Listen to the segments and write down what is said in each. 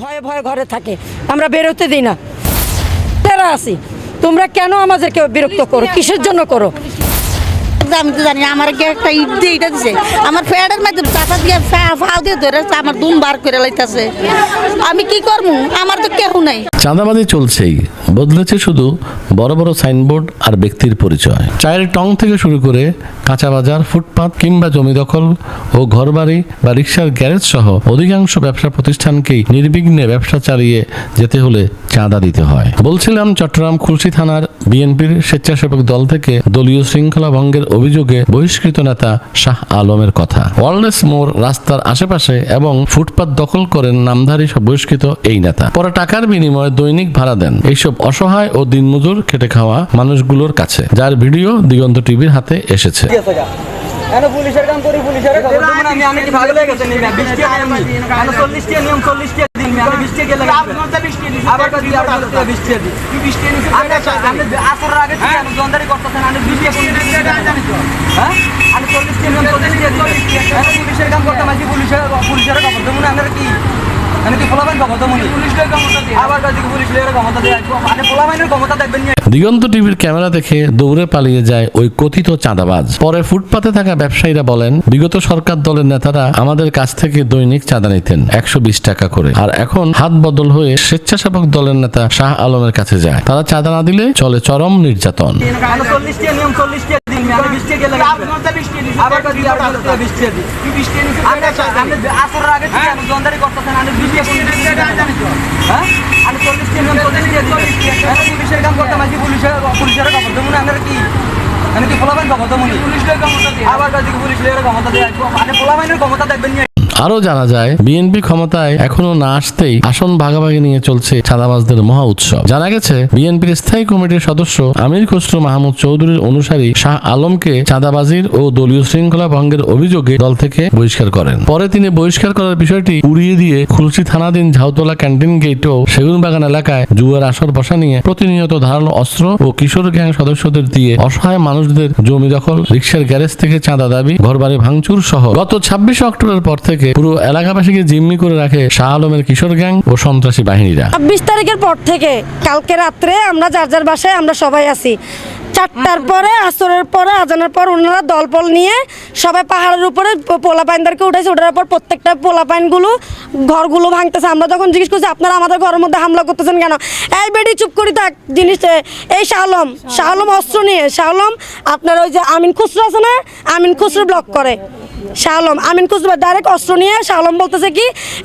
ভয়ে ভয়ে ঘরে থাকে। আমরা বেরোতে দিই না। তারা আছি তোমরা কেন আমাদেরকে বিরক্ত করো? কিসের জন্য করো? আমি তো জানি আমার কে একটা ইট দিয়ে এটা দিছে। আমার ফ্যাডের মধ্যে চাচা দিয়ে ফাও দিয়ে ধরে আমার দুম বার করে লাইতাছে। আমি কি করব আমার তো কেউ নাই। চাঁদাবাজি চলছেই। বদলেছে শুধু বড় বড় সাইনবোর্ড আর ব্যক্তির পরিচয়। চায়ের টং থেকে শুরু করে কাঁচা বাজার, ফুটপাত কিংবা জমি দখল ও ঘরবাড়ি বা রিক্সার গ্যারেজ সহ অধিকাংশ ব্যবসা প্রতিষ্ঠানকেই নির্বিঘ্নে ব্যবসা চালিয়ে যেতে হলে চাঁদা দিতে হয়। বলছিলাম চট্টগ্রাম খুলশি থানার বিএনপির স্বেচ্ছাসেবক দল থেকে দলীয় শৃঙ্খলা ভঙ্গের অভিযোগে বহিষ্কৃত নেতা শাহ আলমের কথা। ওয়ার্ল্ডস মোর রাস্তার আশেপাশে এবং ফুটপাত দখল করেন নামধারী সব বহিষ্কৃত এই নেতা। পরে টাকার বিনিময়ে দৈনিক ভাড়া দেন। এইসব অসহায় ও দিনমজুর খেটে খাওয়া মানুষগুলোর কাছে যার ভিডিও দিগন্ত টিভির হাতে এসেছে। এনে পুলিশের কাম করি পুলিশের? কাম করি আমি আমি ভাগ নিয়ে 20 টাকা নিয়ম 40 টাকা নিয়ম 40 টাকা দিন আমি 20 টাকা গেলে আবার কাজ দিয়ে আবার 20 টাকা দিই তুই 20 টাকা নিছিস আমি আসর আগে থেকে আমি জন্দারি করতেছেন আমি 20 টাকা জানি তো। হ্যাঁ? আমি 40 টাকা 40 টাকা দিই এনে পুলিশের কাম করতে মাঝি পুলিশের পুলিশের কাম করতে আমরা কি দিগন্ত টিভির ক্যামেরা দেখে দৌড়ে পালিয়ে যায় ওই কথিত চাঁদাবাজ। পরে ফুটপাতে থাকা ব্যবসায়ীরা বলেন বিগত সরকার দলের নেতারা আমাদের কাছ থেকে দৈনিক চাঁদা নিতেন একশো বিশ টাকা করে। আর এখন হাত বদল হয়ে স্বেচ্ছাসেবক দলের নেতা শাহ আলমের কাছে যায়। তারা চাঁদা না দিলে চলে চরম নির্যাতন। আমি 40 টাকা নিয়ম 40 টাকা দিন। আমি 20 টাকা গেলে আবার কাজ দিয়ে আবার 20 টাকা দিই তুই 20 টাকা নিছিস আমি আসর আগে থেকে আমি জন্দারি করতেছেন আমি 20 টাকা জানি তো হ্যাঁ আমি 40 টাকা নিয়ম 40 টাকা দিই এনে পুলিশের কাম পুলিশের পুলিশের কি? আমি কি পোলাবেন ক্ষমতা মনি পুলিশের ক্ষমতা দিয়ে আবার পুলিশের ক্ষমতা দিয়ে মানে পোলাবেনের ক্ষমতা দেখবেন আরও জানা যায়, বিএনপি ক্ষমতায় এখনও না আসতেই আসন ভাগাভাগি নিয়ে চলছে চাঁদাবাজদের মহা উৎসব। জানা গেছে, বিএনপির স্থায়ী কমিটির সদস্য আমির খসরু মাহমুদ চৌধুরীর অনুসারী শাহ আলমকে চাঁদাবাজির ও দলীয় শৃঙ্খলা ভঙ্গের অভিযোগে দল থেকে বহিষ্কার করেন। পরে তিনি বহিষ্কার করার বিষয়টি উড়িয়ে দিয়ে খুলশি থানাধীন ঝাউতলা ক্যান্টিন গেট ও সেগুনবাগান এলাকায় জুয়ার আসর বসা নিয়ে প্রতিনিয়ত ধারালো অস্ত্র ও কিশোর গ্যাং সদস্যদের দিয়ে অসহায় মানুষদের জমি দখল, রিক্সার গ্যারেজ থেকে চাঁদা দাবি, ঘরবাড়ি ভাঙচুর সহ গত ছাব্বিশে অক্টোবরের পর থেকে পুরো এলাকাবাসীকে জিম্মি করে রাখে শাহ আলমের কিশোর গ্যাং ও সন্ত্রাসী বাহিনীরা। ছাব্বিশ তারিখের পর থেকে কালকে রাত্রে আমরা যার যার বাসায় আমরা সবাই আছি। চারটার পরে, আসরের পরে, আজানের পর ওনারা দলপল নিয়ে সবাই পাহাড়ের উপরে পোলা পাইনদেরকে উঠেছে। ওঠার পর প্রত্যেকটা পোলা পাইনগুলো ঘরগুলো ভাঙতেছে। আমরা যখন জিজ্ঞেস করছি, আপনারা আমাদের ঘরের মধ্যে হামলা করতেছেন কেন? এই বেডি চুপ করি থাক। জিনিস এই শাহলম শাহলম অস্ত্র নিয়ে শাহলম আপনার ওই যে আমিন খুচরো আছে না? আমিন খুচরো ব্লক করে। শাহলম আমিন খুসরো ডাইরেক্ট অস্ত্র নিয়ে শাহলম বলতেছে কি,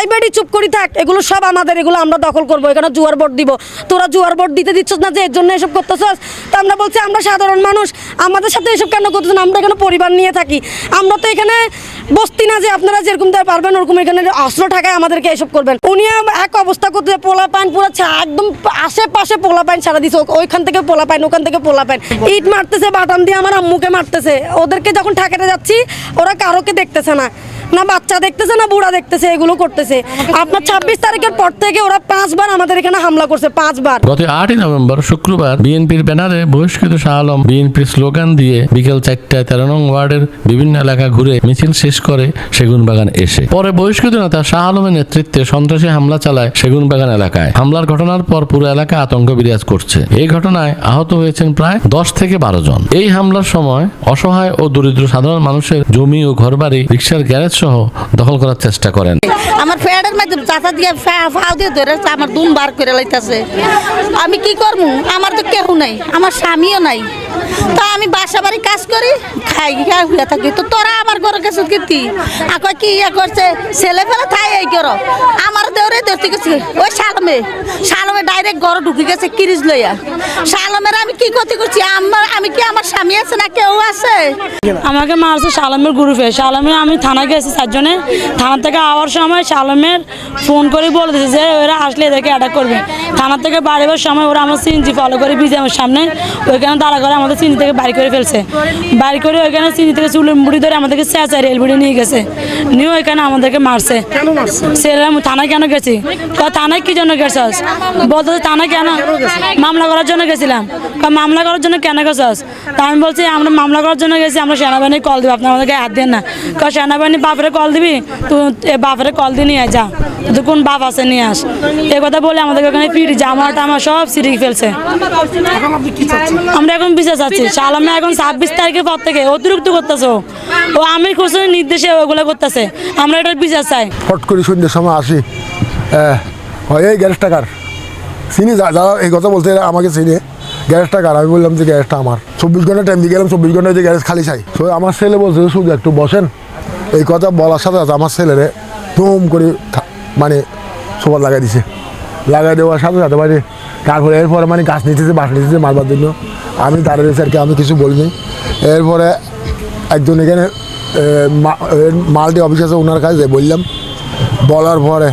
এই বেডি চুপ করি থাক, এগুলো সব আমাদের, এগুলো আমরা দখল করব, এখানে জুয়ার বোর্ড দিব। তোরা জুয়ার বোর্ড দিতে দিচ্ছ না যে, এর জন্য এসব করতেছস? তো আমরা বলছি, আমরা সাধারণ মানুষ, আমাদের সাথে এসব কেন করতেছেন আমরা এখানে পরিবার নিয়ে থাকি। আমরা তো এখানে বস্তি না যে, আপনারা যেরকম দেয় পারবেন, ওরকম এখানে অস্ত্র ঠাকায় আমাদেরকে এসব করবেন। উনি এক অবস্থা করতে, পোলা পাইন পুরো একদম আশেপাশে পোলা পাইন সারা ও- ওইখান থেকে পোলা পাইন, ওখান থেকে পোলা পাইন। ইট মারতেছে, বাটাম দিয়ে আমার আম্মুকে মারতেছে। ওদেরকে যখন ঠাকাতে যাচ্ছি, ওরা কারোকে দেখতেছে না। না বাচ্চা দেখতেছে না বুড়া দেখতেছে এগুলো করতেছে। আপনার ছাব্বিশ তারিখের পর থেকে ওরা পাঁচবার আমাদের এখানে হামলা করছে পাঁচবার। গত আটই নভেম্বর শুক্রবার বিএনপির ব্যানারে বহিষ্কৃত শাহ আলম বিএনপির স্লোগান দিয়ে বিকেল চারটায় তেরো নং ওয়ার্ডের বিভিন্ন এলাকা ঘুরে মিছিল শেষ করে সেগুনবাগান এসে। পরে বহিষ্কৃত নেতা শাহ আলমের নেতৃত্বে সন্ত্রাসী হামলা চালায় সেগুনবাগান এলাকায়। হামলার ঘটনার পর পুরো এলাকা আতঙ্ক বিরাজ করছে। এই ঘটনায় আহত হয়েছেন প্রায় দশ থেকে বারো জন। এই হামলার সময় অসহায় ও দরিদ্র সাধারণ মানুষের জমি ও ঘরবাড়ি রিক্সার গ্যারেজ সহ দখল করার চেষ্টা করেন। আমার ফ্যাডের মধ্যে চাচা দিয়ে ফাও দিয়ে ধরে আমার দুম বার করে লাইতাছে। আমি কি করব আমার তো কেউ নাই আমার স্বামীও নাই। তা আমি বাসা বাড়ি কাজ করি খাই খাই হইয়া থাকি। তো তোরা আমার ঘরের কাছে কীর্তি আকৌ কি ইয়ে করছে? ছেলে ফেলে থাই এই করো। আমার দেওরে ধরতে গেছে ওই শালমে। শালমে ডাইরেক্ট ঘরে ঢুকে গেছে কিরিজ লইয়া। শালমের আমি কি ক্ষতি করছি? আমার আমি কি আমার স্বামী আছে না কেউ আছে? আমাকে মারছে শালমের গ্রুপে। শালমে আমি থানা গেছি চারজনে। থানা থেকে আওয়ার সময় শালমের ফোন করে বলে দিয়েছে যে ওরা আসলে এদেরকে অ্যাটাক করবে। থানা থেকে বাড়িবার সময় ওরা আমার সিনজি ফলো করে বিজামের সামনে। ওইখানে দাঁড়া করে আমাদের সিনজি থেকে বাড়ি করে ফেলছে। বাড়ি করে ওইখানে সিনজি থেকে চুলের মুড়ি ধরে আমাদেরকে চেঁচা রেল বুড়ি নিয়ে গেছে। নিয়ে ওইখানে আমাদেরকে মারছে। সেরকম থানায় কেন গেছি? থানায় কি জন্য গেছস? বলতে থানায় কেন? মামলা করার জন্য গেছিলাম। মামলা করার জন্য কেন গেছস? তা আমি বলছি আমরা মামলা করার জন্য গেছি আমরা সেনাবাহিনী কল দেবো আপনার আমাদেরকে হাত দেন না। ক সেনাবাহিনী বাপরে কল দিবি? তুই বাপরে কল দিয়ে নিয়ে যা। তুই কোন বাপ আছে নিয়ে আস। এ কথা বলে আমাদেরকে ওখানে পিটি জামা টামা সব সিরিয়ে ফেলছে। আমরা এখন বিচার চাচ্ছি সালামে এখন ছাব্বিশ তারিখের পর থেকে অতিরিক্ত করতেছে ও। আমির হোসেনের নির্দেশে ওগুলো করতেছে। আমরা এটার বিচার চাই হট করে সন্ধ্যের সময় আসি। হয়, এই গ্যারেজটা কার? চিনি যারা এই কথা বলতে আমাকে চিনে। গ্যারেজটা কার? আমি বললাম যে গ্যারেজটা আমার। চব্বিশ ঘণ্টা টাইম দিয়ে গেলাম, চব্বিশ ঘন্টায় যে গ্যারেজ খালি চাই। তো আমার ছেলে বলছে শুধু একটু বসেন। এই কথা বলার সাথে সাথে আমার ছেলেরে ধুম করে মানে সবার লাগাই দিছে। লাগাই দেওয়ার সাথে সাথে মানে তারপরে এরপরে মানে গাছ নিতেছে বাস নিতেছে মারবার জন্য। আমি দাঁড়িয়ে স্যারকে আমি কিছু বলিনি। এরপরে একজন এখানে মাল্টি অফিস আছে ওনার কাছে বললাম। বলার পরে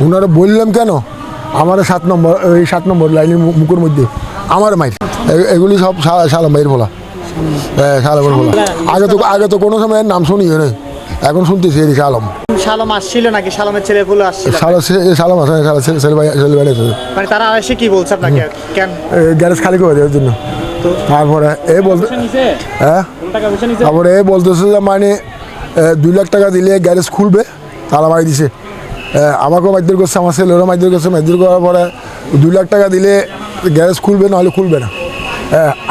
ওনারা বললাম কেন? আমার সাত নম্বর, এই সাত নম্বর লাইনের মুখের মধ্যে আমার মাইর। এগুলি সব সা- শালা মাইর বলা হ্যাঁ শালামের বলা আগে তো আগে তো কোনো সময় নাম শুনিও নেই। এখন শুনতেছি এই শালম শালম আসছিল নাকি? শালমের ছেলে পুলে আসছিল এ শালাম আছে শালা ছেলে ভাই ছেলে ভাই মানে তারা এসে কি বলছে আপনাকে? কেন? গ্যারেজ খালি করে দেওয়ার জন্য। তারপরে এই বলতে হ্যাঁ? তারপরে এ বলতেছে যে মানে দুই লাখ টাকা দিলে গ্যারেজ খুলবে তারা বাড়ি দিছে। এ, আমাকেও মাইদুর করছে আমার ছেলেরও মাইদুর করছে মাইদুর করার পরে দুই লাখ টাকা দিলে গ্যারেজ খুলবে নাহলে খুলবে না।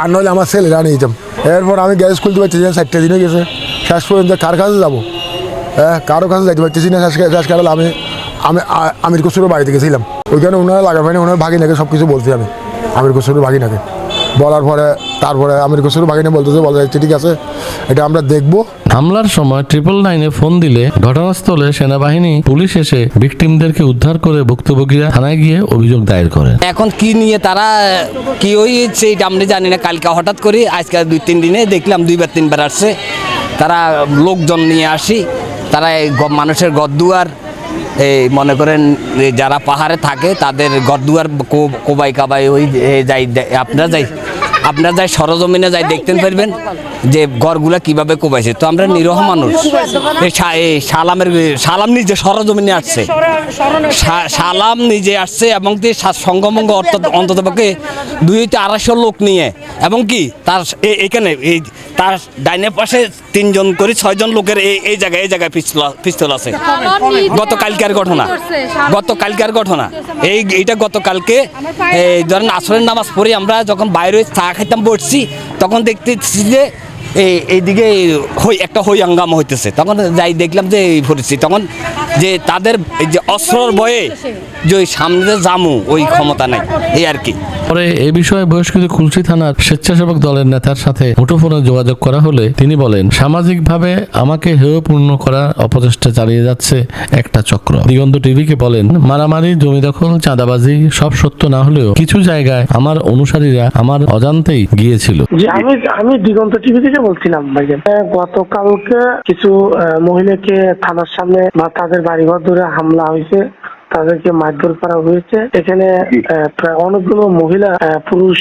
আর নইলে আমার নিয়ে যেতাম এরপর আমি গ্যাস খুলতে পারছি না, চারটে দিনে গেছে। শেষ পর্যন্ত কার কাছে যাব? হ্যাঁ কারও কাছে যাইতে পারছি না, শেষ শেষ কারণ আমি আমি আমির কসুরের বাড়িতে গেছিলাম। ওইখানে ওনারা লাগাবেন ওনার ভাগিনাকে সব কিছু বলছি আমি, আমির কসুরের ভাগিনাকে। বলার পরে তারপরে আমির কসুরের ভাগিনা বলতেছে বলা যাচ্ছে ঠিক আছে এটা আমরা দেখব। হামলার সময় ট্রিপল নাইনে ফোন দিলে ঘটনাস্থলে সেনাবাহিনী পুলিশ এসে ভিকটিমদেরকে উদ্ধার করে ভুক্তভোগীরা থানায় গিয়ে অভিযোগ দায়ের করে এখন কি নিয়ে তারা কি হয়েছে এটা আমরা জানি না কালকে হঠাৎ করে আজকে দুই তিন দিনে দেখলাম দুইবার তিনবার আসছে। তারা লোকজন নিয়ে আসি তারা মানুষের গদ্দুয়ার এই মনে করেন যারা পাহাড়ে থাকে, তাদের গরদুয়ার কোবাই কাবাই ওই যাই আপনারা যাই আপনারা যাই সরজমিনে যাই দেখতে পারবেন যে ঘরগুলা কীভাবে কোবাইছে। তো আমরা নিরহ মানুষ। সালামের সালাম নিজে সরজমিনে আসছে। সালাম নিজে আসছে এবং কি সা- সঙ্গমঙ্গ অর্থাৎ অন্ততপক্ষে দুই আড়াইশো লোক নিয়ে। এবং কি তার এ- এখানে এই তার ডাইনের পাশে তিনজন করে ছয়জন লোকের এই এই জায়গায় এই জায়গায় পিস্তল পিস্তল আছে। গত কালকের ঘটনা। গত কালকের ঘটনা। এই এইটা গতকালকে এই ধরেন আসরের নামাজ পড়ে আমরা যখন বাইরে চা খাইতাম বসছি তখন দেখতেছি যে এই এইদিকে হই একটা হই হাঙ্গামা হইতেছে। তখন যাই দেখলাম যে এই পরিস্থিতি। তখন যে তাদের এই যে অস্ত্রর বয়ে যে ওই সামনে জামু ওই ক্ষমতা নাই। এই আর কি। পরে এই বিষয়ে বয়স্কৃত খুলশি থানার স্বেচ্ছাসেবক দলের নেতার সাথে মুঠোফোনে যোগাযোগ করা হলে তিনি বলেন সামাজিকভাবে আমাকে হেয়পূর্ণ করার অপচেষ্টা চালিয়ে যাচ্ছে একটা চক্র। দিগন্ত টিভিকে বলেন মারামারি জমি দখল চাঁদাবাজি সব সত্য না হলেও কিছু জায়গায় আমার অনুসারীরা আমার অজান্তেই গিয়েছিল। আমি আমি দিগন্ত টিভি থেকে বলছিলাম ভাইজান। গতকালকে কিছু আহ, মহিলাকে থানার সামনে বা তাদের বাড়িঘর ধরে হামলা হয়েছে তাদেরকে মারধর করা হয়েছে। এখানে প্রায় অনেকগুলো মহিলা পুরুষ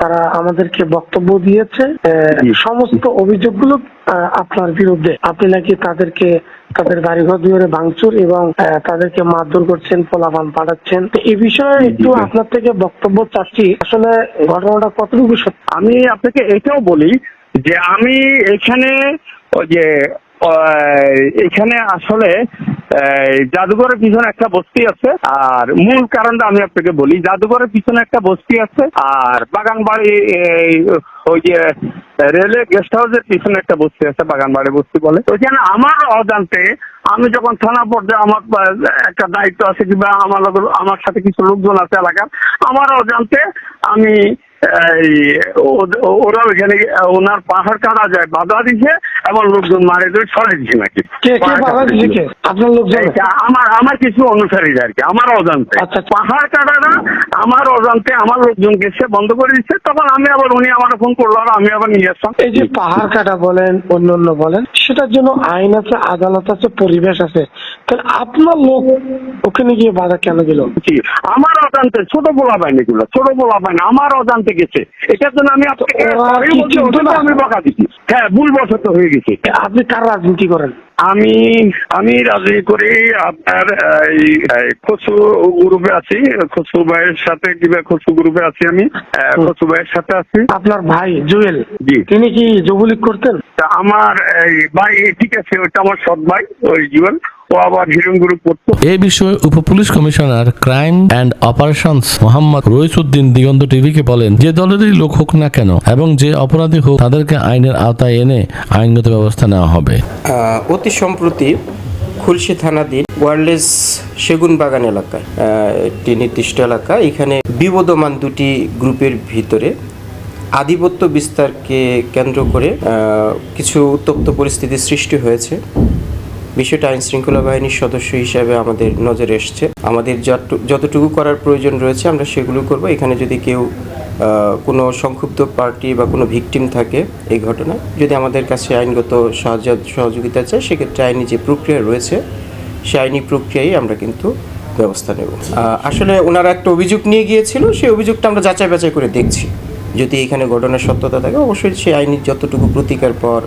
তারা আমাদেরকে বক্তব্য দিয়েছে। আহ, সমস্ত অভিযোগগুলো আহ, আপনার বিরুদ্ধে। আপনি নাকি তাদেরকে তাদের বাড়িঘর দুয়ারে ভাঙচুর এবং আহ, তাদেরকে মারধর করছেন পোলাপান পাঠাচ্ছেন। তো এই বিষয়ে একটু আপনার থেকে বক্তব্য চাচ্ছি। আসলে ঘটনাটা কতটুকু সত্যি? আমি আপনাকে এটাও বলি যে আমি এখানে ওই যে এখানে আসলে জাদুঘরের পিছনে একটা বস্তি আছে। আর মূল কারণটা আমি আপনাকে বলি জাদুঘরের পিছনে একটা বস্তি আছে। আর বাগানবাড়ি এই, ওই যে রেলওয়ে গেস্ট হাউসের পিছনে একটা বস্তি আছে বাগানবাড়ি বস্তি বলে। ওইখানে আমার অজান্তে আমি যখন থানা পর্যায়ে আমার একটা দায়িত্ব আছে কিংবা আমার আমার সাথে কিছু লোকজন আছে এলাকার আমার অজান্তে আমি ওরা ওইখানে ওনার পাহাড় কাটা যায় বাধা দিছে এবং লোকজন মারে ধরে সরাই দিছে নাকি? আপনার লোক জানে এইটা আমার আমার কিছু অনুসারীরা আর কি আমার অজান্তে। আচ্ছা। পাহাড় কাটাটা আমার অজান্তে আমার লোকজন গেছে বন্ধ করে দিচ্ছে তখন আমি আবার উনি আমার ফোন করল আর আমি আবার নিয়ে আসলাম। এই যে পাহাড় কাটা বলেন অন্য অন্য বলেন সেটার জন্য আইন আছে আদালত আছে পরিবেশ আছে। তাহলে আপনার লোক ওখানে গিয়ে বাধা কেন দিল? আমার অজান্তে ছোট বলা পাইনি এগুলো ছোট বলা পাইনি আমার অজান্তে গেছে। এটার জন্য আমি আপনাকে আমি বকা দিচ্ছি। হ্যাঁ ভুল বশত হয়ে গেছে। আপনি কার রাজনীতি করেন? আমি আমি রাজনীতি করি আপনার খসু গ্রুপে আছি। খসু ভাইয়ের সাথে কিংবা খসু গ্রুপে আছি আমি। খসু ভাইয়ের সাথে আছি। আপনার ভাই জুয়েল জি। তিনি কি যুবলীগ করতেন? তা আমার এই ভাই ঠিক আছে ওইটা আমার সৎ ভাই ওই জীবন ও আবার হিরণ গ্রুপ এ বিষয়ে উপপুলিশ commissioner crime and operations Mohammad Raisuddin Diganta টিভিকে বলেন যে দলেরই লোক হোক না কেন এবং যে অপরাধী হোক তাদেরকে আইনের আওতায় এনে আইনগত ব্যবস্থা নেওয়া হবে। আহ, অতি সম্প্রতি খুলশি থানাধীন ওয়ারলেস সেগুন বাগান এলাকায় আহ, একটি নির্দিষ্ট এলাকা এখানে বিবদমান দুটি গ্রুপের ভিতরে আধিপত্য বিস্তারকে কেন্দ্র করে আহ, কিছু উত্তপ্ত পরিস্থিতির সৃষ্টি হয়েছে। বিষয়টা আইন শৃঙ্খলা বাহিনীর সদস্য হিসাবে আমাদের নজরে এসছে। আমাদের যত- যতটুকু করার প্রয়োজন রয়েছে, আমরা সেগুলো করব। এখানে যদি কেউ কোনো সংক্ষুব্ধ পার্টি বা কোনো ভিকটিম থাকে এই ঘটনায়, যদি আমাদের কাছে আইনগত সাহায্য সহযোগিতা চায়, সেক্ষেত্রে আইনি যে প্রক্রিয়া রয়েছে সেই আইনি প্রক্রিয়ায় আমরা কিন্তু ব্যবস্থা নেব। আসলে ওনারা একটা অভিযোগ নিয়ে গিয়েছিল, সেই অভিযোগটা আমরা যাচাই বাছাই করে দেখছি। যদি এখানে ঘটনার সত্যতা থাকে, অবশ্যই সেই আইনি যতটুকু প্রতিকার পর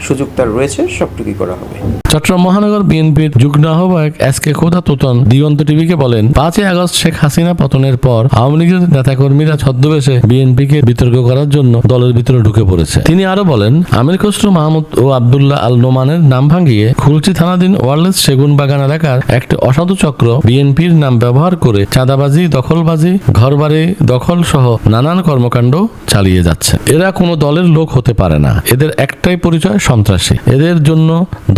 সুযোগ তার রয়েছে, সবটুকুই করা হবে। চট্টগ্রাম মহানগর বিএনপির যুগ্ম আহ্বায়ক এস কে খোদা তোতন দিগন্ত টিভিকে বলেন, পাঁচই আগস্ট শেখ হাসিনা পতনের পর আওয়ামী লীগের নেতাকর্মীরা ছদ্মবেশে বিএনপিকে বিতর্ক করার জন্য দলের ভিতরে ঢুকে পড়েছে। তিনি আরও বলেন, আমির খসরু, মাহমুদ ও আবদুল্লাহ আল নোমানের নাম ভাঙিয়ে খুলচি থানাধীন ওয়ারলেস সেগুন বাগান এলাকার একটি অসাধু চক্র বিএনপির নাম ব্যবহার করে চাঁদাবাজি, দখলবাজি, ঘরবাড়ি দখল সহ নানান কর্মকাণ্ড চালিয়ে যাচ্ছে। এরা কোনো দলের লোক হতে পারে না। এদের একটাই পরিচয় সন্ত্রাসী। এদের জন্য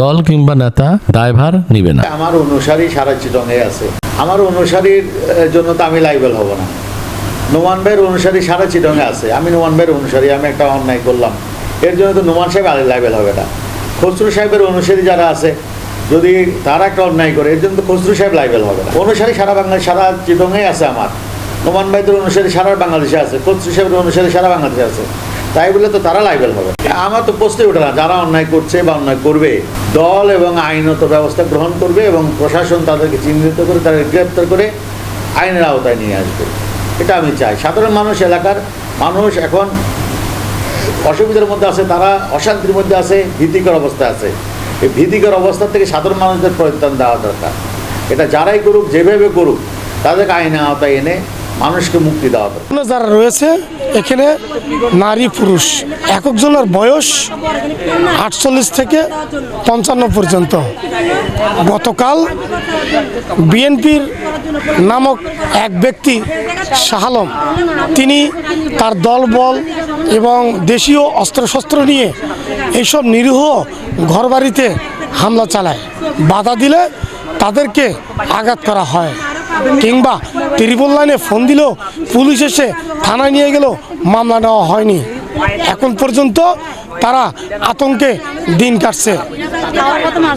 দল কিংবা নেতা, দায়ভার নিবে না। আমার অনুসারী সারা চিটংয়ে আছে। আমার অনুসারীর জন্য তো আমি লাইবেল হব না। নোমান ভাইয়ের অনুসারী সারা চিটংয়ে আছে। আমি নোমান ভাইয়ের অনুসারী, আমি একটা অন্যায় করলাম। এর জন্য তো নোমান সাহেব আলী লাইবেল হবে না। খসরু সাহেবের অনুসারী যারা আছে, যদি তারা একটা অন্যায় করে, এর জন্য তো খসরু সাহেব লাইবেল হবে না। অনুসারী সারা বাংলা, সারা চিটংয়ে আছে আমার। নোমান ভাইদের অনুসারী সারা বাংলাদেশে আছে, খসরু সাহেবের অনুসারী সারা বাংলাদেশে আছে। তাই বলে তো তারা লাইবেল হবে আমার তো প্রশ্নই ওঠে না, যারা অন্যায় করছে বা অন্যায় করবে, দল এবং আইনত ব্যবস্থা গ্রহণ করবে এবং প্রশাসন তাদেরকে চিহ্নিত করে তাদের গ্রেপ্তার করে আইনের আওতায় নিয়ে আসবে। এটা আমি চাই। সাধারণ মানুষ এলাকার মানুষ এখন অসুবিধার মধ্যে আছে, তারা অশান্তির মধ্যে আছে, ভীতিকর অবস্থায় আছে। এই ভীতিকর অবস্থা থেকে সাধারণ মানুষদের পরিত্রাণ দেওয়া দরকার। এটা যারাই করুক, যেভাবে করুক, তাদেরকে আইনের আওতায় এনে মানুষকে মুক্তি দেওয়া এখানে যারা রয়েছে, এখানে নারী, পুরুষ এক একজনের বয়স আটচল্লিশ থেকে পঞ্চান্ন পর্যন্ত। গতকাল বিএনপির নামক এক ব্যক্তি শাহালম তিনি তার দলবল এবং দেশীয় অস্ত্রশস্ত্র নিয়ে এইসব নিরীহ ঘরবাড়িতে হামলা চালায়। বাধা দিলে তাদেরকে আঘাত করা হয়। কিংবা ত্রিপল লাইনে ফোন দিলেও পুলিশ এসে থানায় নিয়ে গেলেও মামলা নেওয়া হয়নি। এখন পর্যন্ত তারা আতঙ্কে দিন কাটছে।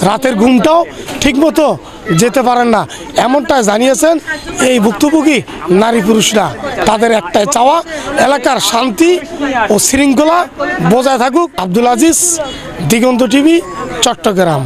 রাতের ঘুমটাও ঠিকমতো যেতে পারেন না। এমনটা জানিয়েছেন এই ভুক্তভোগী নারী পুরুষরা। তাদের একটাই চাওয়া, এলাকার শান্তি ও শৃঙ্খলা বজায় থাকুক। আব্দুল আজিজ, দিগন্ত টিভি, চট্টগ্রাম।